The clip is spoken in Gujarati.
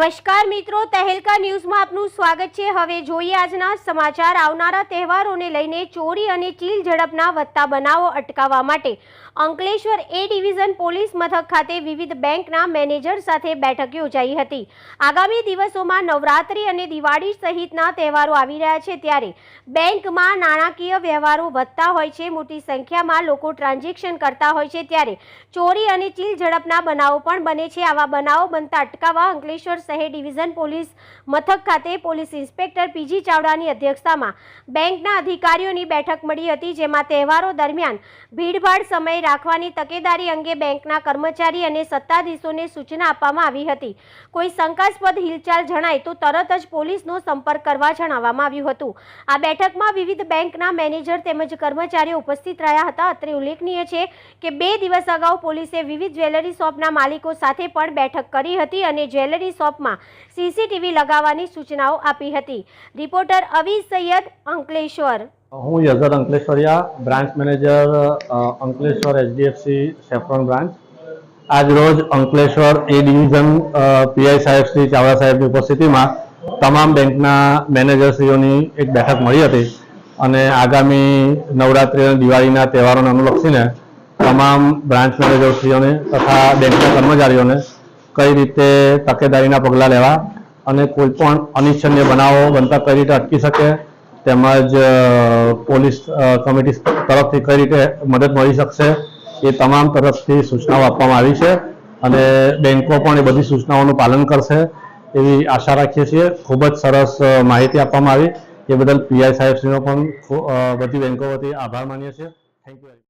નમસ્કાર મિત્રો, તહેલકા ન્યૂઝમાં આપનું સ્વાગત છે. હવે જોઈએ આજના સમાચાર. આવનારા તહેવારોને લઈને ચોરી અને ચીલ ઝડપના વધતા બનાવો અટકાવવા માટે અંકલેશ્વર એ ડિવિઝન પોલીસ મથક ખાતે વિવિધ બેંકના મેનેજર સાથે બેઠક યોજાઈ હતી. આગામી દિવસોમાં નવરાત્રી અને દિવાળી સહિતના તહેવારો આવી રહ્યા છે ત્યારે બેંકમાં નાણાકીય વ્યવહારો વધતા હોય છે, મોટી સંખ્યામાં લોકો ટ્રાન્ઝેક્શન કરતા હોય છે ત્યારે ચોરી અને ચીલ ઝડપના બનાવો પણ બને છે. આવા બનાવો બનતા અટકાવવા અંકલેશ્વર શહેર ડિવિઝન પોલીસ મથક ખાતે પોલીસ ઇન્સ્પેક્ટર પીજી ચાવડાની અધ્યક્ષતામાં બેંકના અધિકારીઓની બેઠક મળી હતી, જેમાં તહેવારો દરમિયાન ભીડભાડ સમય રાખવાની તકેદારી અંગે બેંકના કર્મચારી અને સત્તાધીશોને સૂચના આપવામાં આવી હતી. કોઈ શંકાસ્પદ હિલચાલ જણાય તો તરત જ પોલીસનો સંપર્ક કરવા જણાવવામાં આવ્યું હતું. આ બેઠકમાં વિવિધ બેંકના મેનેજર તેમજ કર્મચારીઓ ઉપસ્થિત રહ્યા હતા. અત્રે ઉલ્લેખનીય છે કે બે દિવસ અગાઉ પોલીસે વિવિધ જ્વેલરી શોપના માલિકો સાથે પણ બેઠક કરી હતી અને જ્વેલરી શોપમાં સીસીટીવી લગાવવાની સૂચનાઓ આપી હતી. રિપોર્ટર અવી સૈયદ અંકલેશ્વર. હું Yazar Ankleshwaria, branch manager Ankleshwar HDFC saffron branch. આજ અંકલેશ્વર એ ડિવિઝન પીઆઈ સાહેબ શ્રી ચાવડા સાહેબની ઉપસ્થિતિમાં તમામ બેંકના મેનેજરશ્રીઓની એક બેઠક મળી હતી અને આગામી નવરાત્રિ અને દિવાળીના તહેવારોને અનુલક્ષીને તમામ બ્રાન્ચ મેનેજરશ્રીઓને તથા બેંકના કર્મચારીઓને કઈ રીતે તકેદારીના પગલાં લેવા અને કોઈ પણ અનિચ્છનીય બનાવો બનતા કઈ રીતે અટકી શકે, તેમજ પોલીસ કમિટી તરફથી કઈ રીતે મદદ મળી શકશે, એ તમામ તરફથી સૂચનાઓ આપવામાં આવી છે અને બેંકો પણ એ બધી સૂચનાઓનું પાલન કરશે એવી આશા રાખીએ છીએ. ખૂબ જ સરસ માહિતી આપવામાં આવી. એ બદલ પીઆઈ સાહેબશ્રીનો પણ બધી બેન્કો વતી આભાર માનીએ છીએ. Thank you